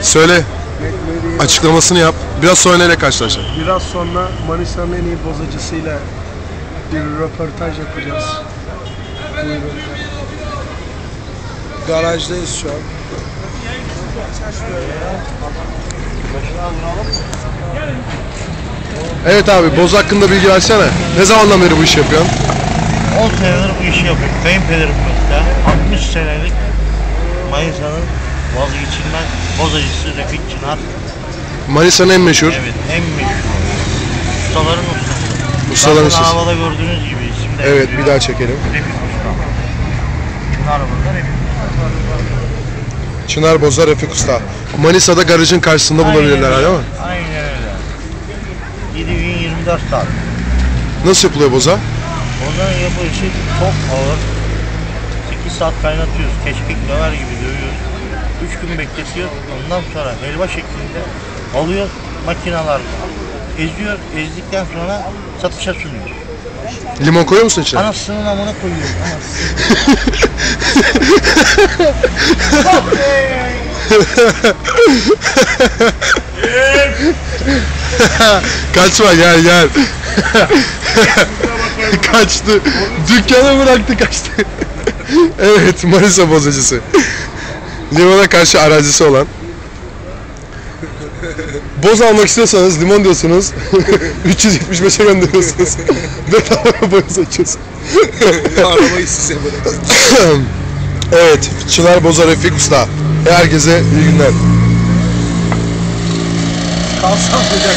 Söyle. Açıklamasını yap. Biraz sonra neyle karşılaşacak? Biraz sonra Manisa'nın en iyi bozacısıyla bir röportaj yapacağız. Buyurun. Garajdayız şu an. Evet abi Boz hakkında bilgi versene. Ne zamandan beri bu işi yapıyorsun? 10 senedir bu işi yapıyorum. Kayınpederim mesela 60 senelik Manisa'nın vazgeçilmez bozacısı Refik Çınar. Manisa'nın en meşhur. Evet en meşhur. Ustaların ustası. Ustaların ustası. havada gördüğünüz gibi isim de Evet bir daha çekelim. Refik Usta. Çınar burada Refik Çınar Bozlar Refik Usta. Manisa'da garajın karşısında bulabilirler Aynen değil mi? öyle. Aynen öyle. 7 gün 24 saat. Nasıl yapılıyor boza? Onların yapılışı çok ağır. 8 saat kaynatıyoruz. Keşkek döver gibi dövüyoruz. 3 gün bekletiyoruz. Ondan sonra helva şeklinde alıyor makineler eziyor. Ezdikten sonra satışa sunuyor. Limon koyuyor musun içine? Anasının amına koyuyor. Kaçma gel gel. Kaçtı. Dükkanı bıraktı kaçtı. evet Manisa bozacısı. Limona karşı arazisi olan. Boz almak istiyorsanız limon diyorsunuz. 375'e gönderiyorsunuz. Bedava boz açıyorsunuz. Arabayı size bırakın. evet, Çınar Boza Refik Usta. Herkese iyi günler. Kalsam sıcak.